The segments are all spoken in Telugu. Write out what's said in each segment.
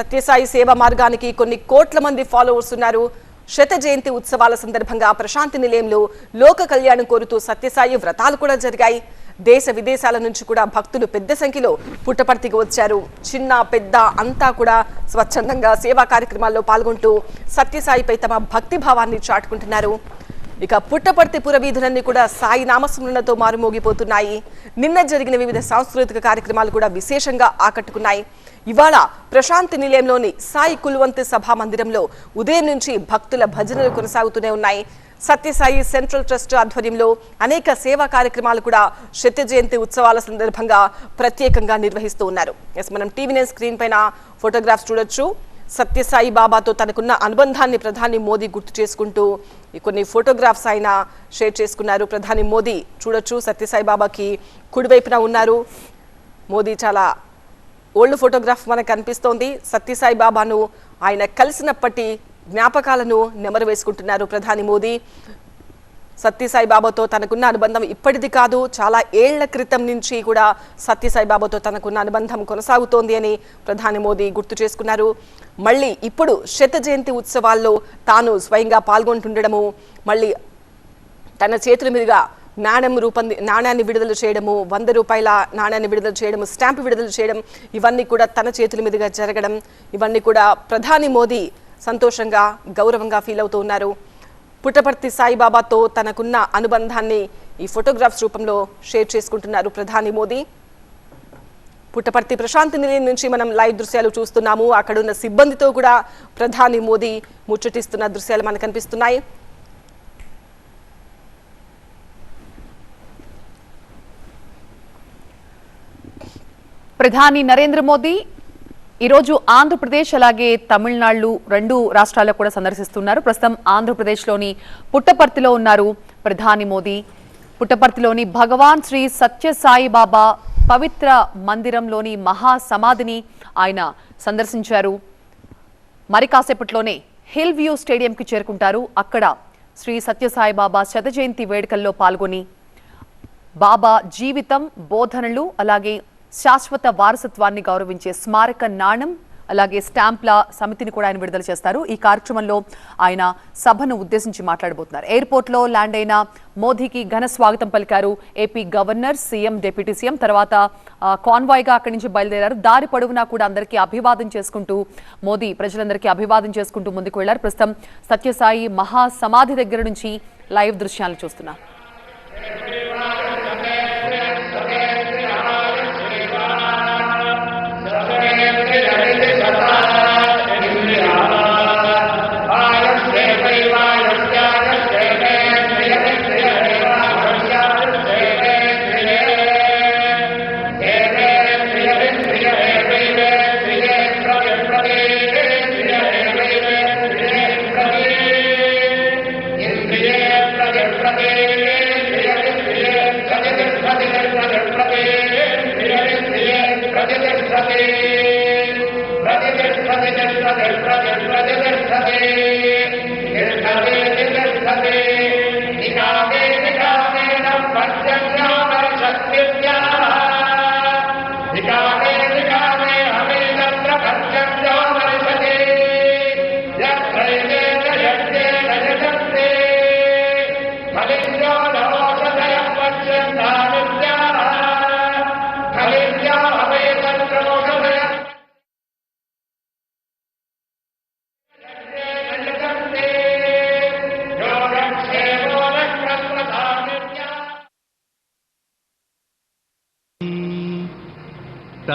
సత్యసాయి సేవ మార్గానికి కొన్ని కోట్ల మంది ఫాలోవర్స్ ఉన్నారు. శత జయంతి ఉత్సవాల సందర్భంగా ప్రశాంతి నిలయంలో లోక కళ్యాణం కోరుతూ సత్యసాయి వ్రతాలు కూడా జరిగాయి. దేశ విదేశాల నుంచి కూడా భక్తులు పెద్ద సంఖ్యలో పుట్టపర్తికి వచ్చారు. చిన్న పెద్ద అంతా కూడా స్వచ్ఛందంగా సేవా కార్యక్రమాల్లో పాల్గొంటూ సత్యసాయిపై తమ భక్తి భావాన్ని చాటుకుంటున్నారు. ఇక పుట్టపర్తి పురవీధులన్నీ కూడా సాయి నామస్మరణతో మారుమోగిపోతున్నాయి. నిన్న జరిగిన వివిధ సాంస్కృతిక కార్యక్రమాలు కూడా విశేషంగా ఆకట్టుకున్నాయి. ఇవాళ ప్రశాంతి నిలయంలోని సాయి కుల్వంత్ సభా మందిరంలో ఉదయం నుంచి భక్తుల భజనలు కొనసాగుతూనే ఉన్నాయి. సత్యసాయి సెంట్రల్ ట్రస్ట్ ఆధ్వర్యంలో అనేక సేవా కార్యక్రమాలు కూడా శత జయంతి ఉత్సవాల సందర్భంగా ప్రత్యేకంగా నిర్వహిస్తూ ఉన్నారు. ఎస్ మనం టీవీ నైన్ స్క్రీన్ పైన ఫోటోగ్రాఫ్స్ చూడొచ్చు. సత్యసాయి బాబాతో తనకున్న అనుబంధాన్ని ప్రధాని మోదీ గుర్తు చేసుకుంటూ కొన్ని ఫోటోగ్రాఫ్స్ ఆయన షేర్ చేసుకున్నారు. ప్రధాని మోదీ చూడొచ్చు సత్యసాయి బాబాకి కుడివైపున ఉన్నారు. మోదీ చాలా ఓల్డ్ ఫోటోగ్రాఫ్ మనకు కనిపిస్తోంది. సత్యసాయి బాబాను ఆయన కలిసినప్పటి జ్ఞాపకాలను నెమరు వేసుకుంటున్నారు ప్రధాని మోదీ. సత్యసాయి బాబాతో తనకున్న అనుబంధం ఇప్పటిది కాదు. చాలా ఏళ్ళ క్రితం నుంచి కూడా సత్యసాయి బాబాతో తనకున్న అనుబంధం కొనసాగుతోంది అని ప్రధాని మోదీ గుర్తు చేసుకున్నారు. మళ్ళీ ఇప్పుడు శత జయంతి ఉత్సవాల్లో తాను స్వయంగా పాల్గొంటుండడము మళ్ళీ తన చేతుల మీదుగా నాణ్యం రూపొంది నాణ్యాన్ని విడుదల చేయడము వంద రూపాయల నాణ్యాన్ని విడుదల చేయడము స్టాంప్ విడుదల చేయడం ఇవన్నీ కూడా తన చేతుల మీదుగా జరగడం ఇవన్నీ కూడా ప్రధాని మోదీ సంతోషంగా గౌరవంగా ఫీల్ అవుతూ ఉన్నారు. పుట్టపర్తి సాయిబాబాతో తనకున్న అనుబంధాన్ని ఈ ఫోటోగ్రాఫ్స్ రూపంలో షేర్ చేసుకుంటున్నారు ప్రధాని మోదీ. పుట్టపర్తి ప్రశాంతి నిలయం నుంచి మనం లైవ్ దృశ్యాలు చూస్తున్నాము. అక్కడున్న సిబ్బందితో కూడా ప్రధాని మోదీ ముచ్చటిస్తున్న దృశ్యాలు మనకు కనిపిస్తున్నాయి. ప్రధాని నరేంద్ర మోదీ ఈరోజు ఆంధ్రప్రదేశ్ అలాగే తమిళనాడు రెండు రాష్ట్రాల్లో కూడా సందర్శిస్తున్నారు. ప్రస్తుతం ఆంధ్రప్రదేశ్లోని పుట్టపర్తిలో ఉన్నారు ప్రధాని మోదీ. పుట్టపర్తిలోని భగవాన్ శ్రీ సత్యసాయిబాబా పవిత్ర మందిరంలోని మహా సమాధిని ఆయన సందర్శించారు. మరి కాసేపట్లోనే హిల్ వ్యూ స్టేడియంకి చేరుకుంటారు. అక్కడ శ్రీ సత్యసాయిబాబా శత జయంతి వేడుకల్లో పాల్గొని బాబా జీవితం బోధనలు అలాగే శాశ్వత వారసత్వాన్ని గౌరవించే స్మారక నాణం అలాగే స్టాంప్ల సమితిని కూడా ఆయన విడుదల చేస్తారు. ఈ కార్యక్రమంలో ఆయన సభను ఉద్దేశించి మాట్లాడబోతున్నారు. ఎయిర్పోర్ట్లో ల్యాండ్ అయిన మోదీకి ఘన స్వాగతం పలికారు AP governor CM deputy CM. తర్వాత కాన్వాయ్గా అక్కడి నుంచి బయలుదేరారు. దారి పొడవునా కూడా అందరికీ అభివాదం చేసుకుంటూ మోదీ ప్రజలందరికీ అభివాదం చేసుకుంటూ ముందుకు వెళ్ళారు ప్రస్తుతం సత్యసాయి మహా సమాధి దగ్గర నుంచి లైవ్ तिष्ठतिष्ठति प्रतिष्ठते निकालेन पञ्चज्ञान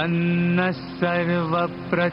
तन्नः सर्वप्रचोदया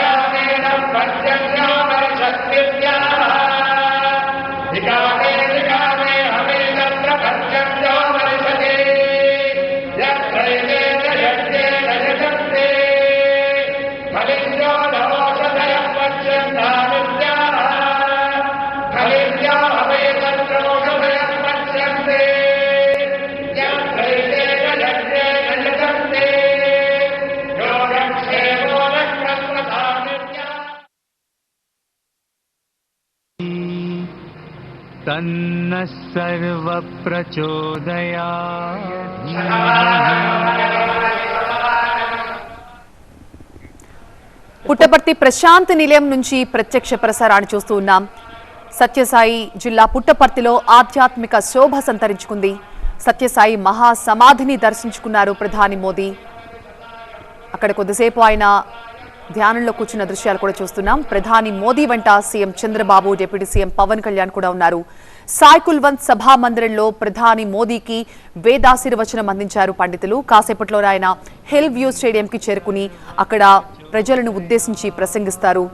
कारणं पञ्चज्ञापरिषत् तन्नः सर्वप्रचोदयात् పుట్టపర్తి ప్రశాంత్ నిలయం నుంచి ప్రత్యక్ష ప్రసారాన్ని చూస్తూ ఉన్నాం సత్యసాయి జిల్లా పుట్టపర్తిలో ఆధ్యాత్మిక శోభ సంతరించుకుంది సత్యసాయి మహా సమాధిని దర్శించుకున్నారు ప్రధాని మోదీ అక్కడ కొద్దిసేపు ఆయన ధ్యానంలో కూర్చున్న దృశ్యాలు కూడా చూస్తున్నాం. ప్రధాని మోదీ వెంట CM Chandrababu deputy CM Pawan Kalyan కూడా ఉన్నారు. సాయి కుల్వంత్ సభా మందిరంలో ప్రధాని మోదీకి వేదాశీర్వచనం అందించారు పండితులు. కాసేపట్లో ఆయన హిల్ వ్యూ స్టేడియంకి చేరుకుని అక్కడ ప్రజలను ఉద్దేశించి ప్రసంగిస్తారు.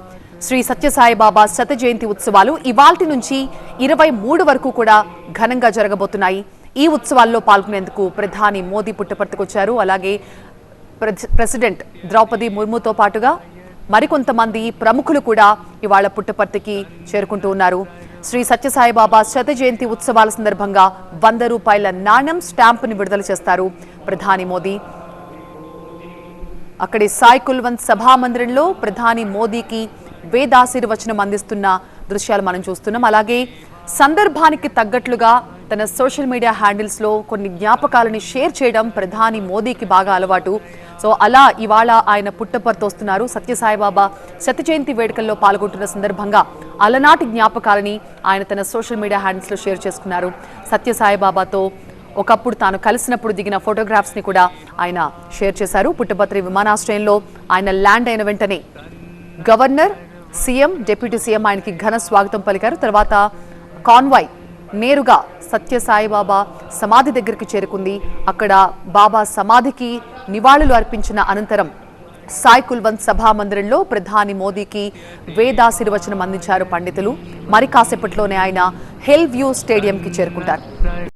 శ్రీ సత్యసాయిబాబా శత జయంతి ఉత్సవాలు ఇవాల్టి నుంచి ఇరవై మూడు వరకు కూడా ఘనంగా జరగబోతున్నాయి. ఈ ఉత్సవాల్లో పాల్గొనేందుకు ప్రధాని మోదీ పుట్టపర్తికొచ్చారు. అలాగే ప్రెసిడెంట్ ద్రౌపది ముర్ముతో పాటుగా మరికొంతమంది ప్రముఖులు కూడా ఇవాళ పుట్టపర్తికి చేరుకుంటూ ఉన్నారు. శ్రీ సత్యసాయిబాబా శత జయంతి ఉత్సవాల సందర్భంగా వంద రూపాయల నాణ్యం స్టాంపుని విడుదల చేస్తారు ప్రధాని మోదీ. అక్కడి సాయి కుల్వంత్ సభా మందిరంలో ప్రధాని మోదీకి వేదాశీర్వచనం అందిస్తున్న దృశ్యాలు మనం చూస్తున్నాం. అలాగే సందర్భానికి తగ్గట్లుగా తన సోషల్ మీడియా హ్యాండిల్స్లో కొన్ని జ్ఞాపకాలని షేర్ చేయడం ప్రధాని మోదీకి బాగా అలవాటు. సో అలా ఇవాళ ఆయన పుట్టపర్తి వస్తున్నారు సత్యసాయిబాబా శత జయంతి వేడుకల్లో పాల్గొంటున్న సందర్భంగా అలనాటి జ్ఞాపకాలని ఆయన తన సోషల్ మీడియా హ్యాండిల్స్లో షేర్ చేసుకున్నారు. సత్యసాయిబాబాతో ఒకప్పుడు తాను కలిసినప్పుడు దిగిన ఫోటోగ్రాఫ్స్ని కూడా ఆయన షేర్ చేశారు. పుట్టపత్రి విమానాశ్రయంలో ఆయన ల్యాండ్ అయిన వెంటనే గవర్నర్ సీఎం డిప్యూటీ సీఎం ఆయనకి ఘన స్వాగతం పలికారు. తర్వాత కాన్వాయ్ నేరుగా సత్యసాయిబాబా సమాధి దగ్గరికి చేరుకుంది. అక్కడ బాబా సమాధికి నివాళులు అర్పించిన అనంతరం సాయి కుల్వంత్ సభా మందిరంలో ప్రధాని మోదీకి వేదాశీర్వచనం అందించారు పండితులు. మరి కాసేపట్లోనే ఆయన హెల్ వ్యూ స్టేడియంకి చేరుకుంటారు.